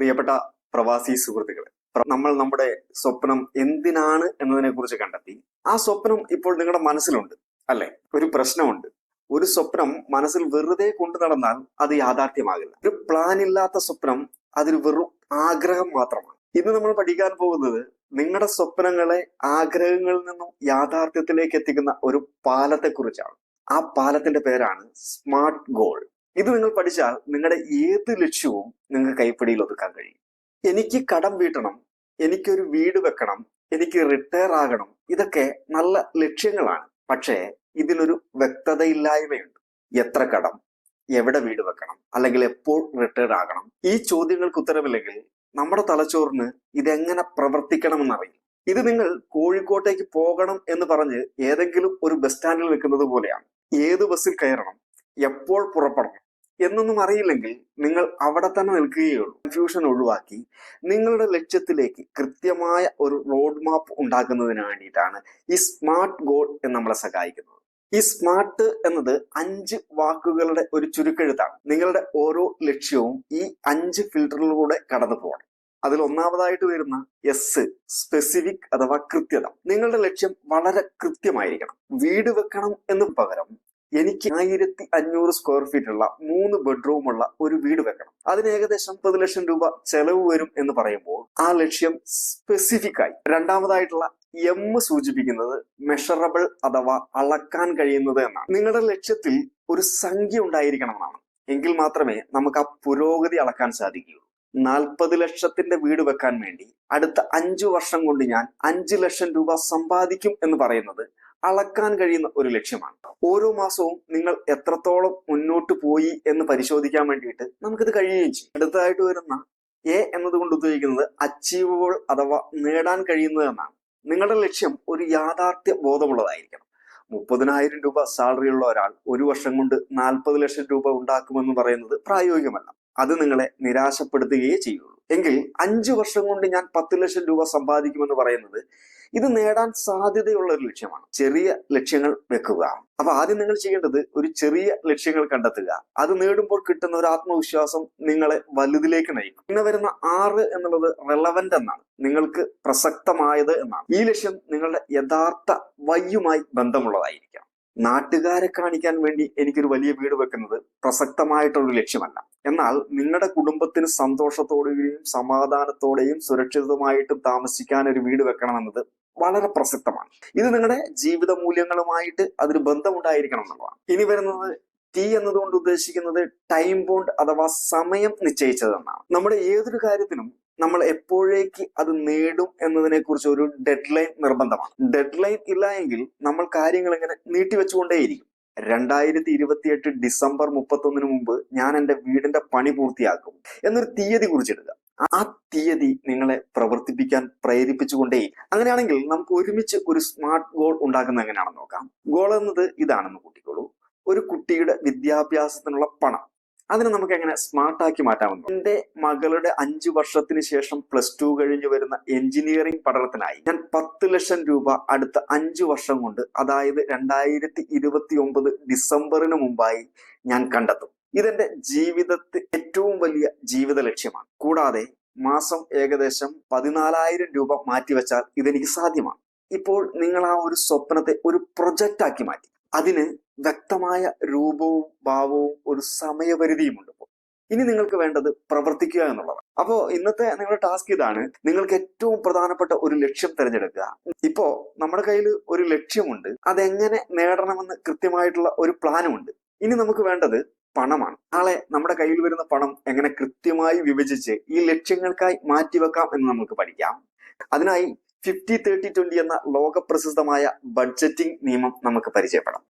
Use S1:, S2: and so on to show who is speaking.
S1: പ്രിയപ്പെട്ട പ്രവാസി സുഹൃത്തുക്കളെ നമ്മൾ നമ്മുടെ സ്വപ്നം എന്തിനാണ് എന്നതിനെ കുറിച്ച് കണ്ടെത്തി. ആ സ്വപ്നം ഇപ്പോൾ നിങ്ങളുടെ മനസ്സിലുണ്ട് അല്ലെ? ഒരു പ്രശ്നമുണ്ട്. ഒരു സ്വപ്നം മനസ്സിൽ വെറുതെ കൊണ്ടു നടന്നാൽ അത് യാഥാർത്ഥ്യമാകില്ല. ഒരു പ്ലാൻ ഇല്ലാത്ത സ്വപ്നം അതിൽ വെറും ആഗ്രഹം മാത്രമാണ്. ഇന്ന് നമ്മൾ പഠിക്കാൻ പോകുന്നത് നിങ്ങളുടെ സ്വപ്നങ്ങളെ ആഗ്രഹങ്ങളിൽ നിന്നും യാഥാർത്ഥ്യത്തിലേക്ക് എത്തിക്കുന്ന ഒരു പാലത്തെക്കുറിച്ചാണ്. ആ പാലത്തിന്റെ പേരാണ് സ്മാർട്ട് ഗോൾ. ഇത് നിങ്ങൾ പഠിച്ചാൽ നിങ്ങളുടെ ഏത് ലക്ഷ്യവും നിങ്ങൾക്ക് കൈപ്പിടിയിൽ ഒതുക്കാൻ കഴിയും. എനിക്ക് കടം വീട്ടണം എനിക്കൊരു വീട് വെക്കണം എനിക്ക് റിട്ടയർ ആകണം ഇതൊക്കെ നല്ല ലക്ഷ്യങ്ങളാണ്. പക്ഷേ ഇതിനൊരു വ്യക്തതയില്ലായ്മയുണ്ട്. എത്ര കടം എവിടെ വീട് വെക്കണം അല്ലെങ്കിൽ എപ്പോൾ റിട്ടയർ ആകണം? ഈ ചോദ്യങ്ങൾക്ക് ഉത്തരമില്ലെങ്കിൽ നമ്മുടെ തലച്ചോറിന് ഇതെങ്ങനെ പ്രവർത്തിക്കണമെന്നറിയും ഇത് നിങ്ങൾ കോഴിക്കോട്ടേക്ക് പോകണം എന്ന് പറഞ്ഞ് ഏതെങ്കിലും ഒരു ബസ് സ്റ്റാൻഡിൽ വെക്കുന്നത് പോലെയാണ്. ഏത് ബസ്സിൽ കയറണം എപ്പോൾ പുറപ്പെടണം എന്നൊന്നും അറിയില്ലെങ്കിൽ നിങ്ങൾ അവിടെ തന്നെ നിൽക്കുകയുള്ളൂ. കൺഫ്യൂഷൻ ഒഴിവാക്കി നിങ്ങളുടെ ലക്ഷ്യത്തിലേക്ക് കൃത്യമായ ഒരു റോഡ് മാപ്പ് ഉണ്ടാക്കുന്നതിന് വേണ്ടിയിട്ടാണ് ഈ സ്മാർട്ട് ഗോൾ എന്ന് നമ്മളെ സഹായിക്കുന്നത്. ഈ സ്മാർട്ട് എന്നത് അഞ്ച് വാക്കുകളുടെ ഒരു ചുരുക്കെഴുത്താണ്. നിങ്ങളുടെ ഓരോ ലക്ഷ്യവും ഈ അഞ്ച് ഫിൽട്ടറിലൂടെ കടന്നു പോകണം. അതിൽ ഒന്നാമതായിട്ട് വരുന്ന എസ് സ്പെസിഫിക് അഥവാ കൃത്യത. നിങ്ങളുടെ ലക്ഷ്യം വളരെ കൃത്യമായിരിക്കണം. വീട് വെക്കണം എന്ന് പകരം എനിക്ക് ആയിരത്തി അഞ്ഞൂറ് സ്ക്വയർ ഫീറ്റ് ഉള്ള മൂന്ന് ബെഡ്റൂം ഉള്ള ഒരു വീട് വെക്കണം. അതിന് ഏകദേശം പത്ത് ലക്ഷം രൂപ ചെലവ് വരും എന്ന് പറയുമ്പോൾ ആ ലക്ഷ്യം സ്പെസിഫിക് ആയി. രണ്ടാമതായിട്ടുള്ള എം സൂചിപ്പിക്കുന്നത് മെഷറബിൾ അഥവാ അളക്കാൻ കഴിയുന്നത് എന്നാണ്. നിങ്ങളുടെ ലക്ഷ്യത്തിൽ ഒരു സംഖ്യ ഉണ്ടായിരിക്കണം എന്നാണ് എങ്കിൽ മാത്രമേ നമുക്ക് ആ പുരോഗതി അളക്കാൻ സാധിക്കുകയുള്ളൂ. നാൽപ്പത് ലക്ഷത്തിന്റെ വീട് വെക്കാൻ വേണ്ടി അടുത്ത അഞ്ചു വർഷം കൊണ്ട് ഞാൻ അഞ്ചു ലക്ഷം രൂപ സമ്പാദിക്കും എന്ന് പറയുന്നത് അളക്കാൻ കഴിയുന്ന ഒരു ലക്ഷ്യമാണ്. ഓരോ മാസവും നിങ്ങൾ എത്രത്തോളം മുന്നോട്ട് പോയി എന്ന് പരിശോധിക്കാൻ വേണ്ടിയിട്ട് നമുക്കിത് കഴിയുകയും ചെയ്യും. അടുത്തതായിട്ട് വരുന്ന എ എന്നതുകൊണ്ട് ഉദ്ദേശിക്കുന്നത് അച്ചീവബിൾ അഥവാ നേടാൻ കഴിയുന്നത് എന്നാണ്. നിങ്ങളുടെ ലക്ഷ്യം ഒരു യാഥാർത്ഥ്യ ബോധമുള്ളതായിരിക്കണം. മുപ്പതിനായിരം രൂപ സാലറി ഉള്ള ഒരാൾ ഒരു വർഷം കൊണ്ട് നാൽപ്പത് ലക്ഷം രൂപ ഉണ്ടാക്കുമെന്ന് പറയുന്നത് പ്രായോഗികമല്ല. അത് നിങ്ങളെ നിരാശപ്പെടുത്തുകയേ ചെയ്യുള്ളൂ. എങ്കിൽ അഞ്ചു വർഷം കൊണ്ട് ഞാൻ പത്ത് ലക്ഷം രൂപ സമ്പാദിക്കുമെന്ന് പറയുന്നത് ഇത് നേടാൻ സാധ്യതയുള്ള ഒരു ലക്ഷ്യമാണ്. ചെറിയ ലക്ഷ്യങ്ങൾ വെക്കുക. അപ്പൊ ആദ്യം നിങ്ങൾ ചെയ്യേണ്ടത് ഒരു ചെറിയ ലക്ഷ്യങ്ങൾ കണ്ടെത്തുക. അത് നേടുമ്പോൾ കിട്ടുന്ന ഒരു ആത്മവിശ്വാസം നിങ്ങളെ വലുതിലേക്ക് നയിക്കും. പിന്നെ വരുന്ന ആറ് എന്നുള്ളത് റെലവന്റ് എന്നാണ്. നിങ്ങൾക്ക് പ്രസക്തമായത് എന്നാണ്. ഈ ലക്ഷ്യം നിങ്ങളുടെ യഥാർത്ഥ വയ്യുമായി ബന്ധമുള്ളതായിരിക്കാം നാട്ടുകാരെ കാണിക്കാൻ വേണ്ടി എനിക്കൊരു വലിയ വീട് വെക്കുന്നത് പ്രസക്തമായിട്ടുള്ള ലക്ഷ്യമല്ല. എന്നാൽ നിങ്ങളുടെ കുടുംബത്തിന് സന്തോഷത്തോടെയും സമാധാനത്തോടെയും സുരക്ഷിതമായിട്ടും താമസിക്കാൻ ഒരു വീട് വെക്കണമെന്നത് വളരെ പ്രസക്തമാണ്. ഇത് നിങ്ങളുടെ ജീവിത മൂല്യങ്ങളുമായിട്ട് അതിന് ബന്ധമുണ്ടായിരിക്കണം എന്നുള്ളതാണ്. ഇനി വരുന്നത് ടി എന്നതുകൊണ്ട് ഉദ്ദേശിക്കുന്നത് ടൈം ബോണ്ട് അഥവാ സമയം നിശ്ചയിച്ചതെന്നാണ് നമ്മുടെ ഏതൊരു കാര്യത്തിനും നമ്മൾ എപ്പോഴേക്ക് അത് നേടും എന്നതിനെ കുറിച്ച് ഒരു ഡെഡ് ലൈൻ നിർബന്ധമാണ്. ഡെഡ് ലൈൻ ഇല്ല എങ്കിൽ നമ്മൾ കാര്യങ്ങൾ ഇങ്ങനെ നീട്ടിവെച്ചുകൊണ്ടേയിരിക്കും രണ്ടായിരത്തി ഇരുപത്തിയെട്ട് ഡിസംബർ മുപ്പത്തൊന്നിന് മുമ്പ് ഞാൻ എന്റെ വീടിന്റെ പണി പൂർത്തിയാക്കും എന്നൊരു തീയതി കുറിച്ചിടുക. ആ തീയതി നിങ്ങളെ പ്രവർത്തിപ്പിക്കാൻ പ്രേരിപ്പിച്ചുകൊണ്ടേ അങ്ങനെയാണെങ്കിൽ നമുക്ക് ഒരുമിച്ച് ഒരു സ്മാർട്ട് ഗോൾ ഉണ്ടാക്കുന്ന എങ്ങനെയാണെന്ന് നോക്കാം. ഗോൾ എന്നത് ഇതാണെന്ന് കൂട്ടിക്കോളൂ. ഒരു കുട്ടിയുടെ വിദ്യാഭ്യാസത്തിനുള്ള പണം. അതിനെ നമുക്ക് എങ്ങനെ സ്മാർട്ടാക്കി മാറ്റാമെന്ന് എന്റെ മകളുടെ അഞ്ചു വർഷത്തിന് ശേഷം പ്ലസ് ടു കഴിഞ്ഞു വരുന്ന എഞ്ചിനീയറിംഗ് പഠനത്തിനായി ഞാൻ പത്ത് ലക്ഷം രൂപ അടുത്ത അഞ്ചു വർഷം കൊണ്ട് അതായത് രണ്ടായിരത്തി ഇരുപത്തി ഒമ്പത് ഡിസംബറിന് മുമ്പായി ഞാൻ കണ്ടെത്തും. ഇതെന്റെ ജീവിതത്തിൽ ഏറ്റവും വലിയ ജീവിത ലക്ഷ്യമാണ്. കൂടാതെ മാസം ഏകദേശം പതിനാലായിരം രൂപ മാറ്റിവെച്ചാൽ ഇതെനിക്ക് സാധ്യമാണ്. ഇപ്പോൾ നിങ്ങൾ ആ ഒരു സ്വപ്നത്തെ ഒരു പ്രൊജക്റ്റ് ആക്കി മാറ്റി. അതിന് വ്യക്തമായ രൂപവും ഭാവവും ഒരു സമയപരിധിയുമുണ്ട് ഇനി നിങ്ങൾക്ക് വേണ്ടത് പ്രവർത്തിക്കുക എന്നുള്ളതാണ്. അപ്പോ ഇന്നത്തെ നിങ്ങളുടെ ടാസ്ക് ഇതാണ് നിങ്ങൾക്ക് ഏറ്റവും പ്രധാനപ്പെട്ട ഒരു ലക്ഷ്യം തിരഞ്ഞെടുക്കുക. ഇപ്പോ നമ്മുടെ കയ്യിൽ ഒരു ലക്ഷ്യമുണ്ട്. അതെങ്ങനെ നേടണമെന്ന് കൃത്യമായിട്ടുള്ള ഒരു പ്ലാനും ഉണ്ട് ഇനി നമുക്ക് വേണ്ടത് പണമാണ്. നാളെ നമ്മുടെ കയ്യിൽ വരുന്ന പണം എങ്ങനെ കൃത്യമായി വിഭജിച്ച് ഈ ലക്ഷ്യങ്ങൾക്കായി മാറ്റിവെക്കാം എന്ന് നമുക്ക് പഠിക്കാം. അതിനായി ഫിഫ്റ്റി തേർട്ടി ട്വന്റി എന്ന ലോകപ്രസിദ്ധമായ ബഡ്ജറ്റിംഗ് നിയമം നമുക്ക് പരിചയപ്പെടാം.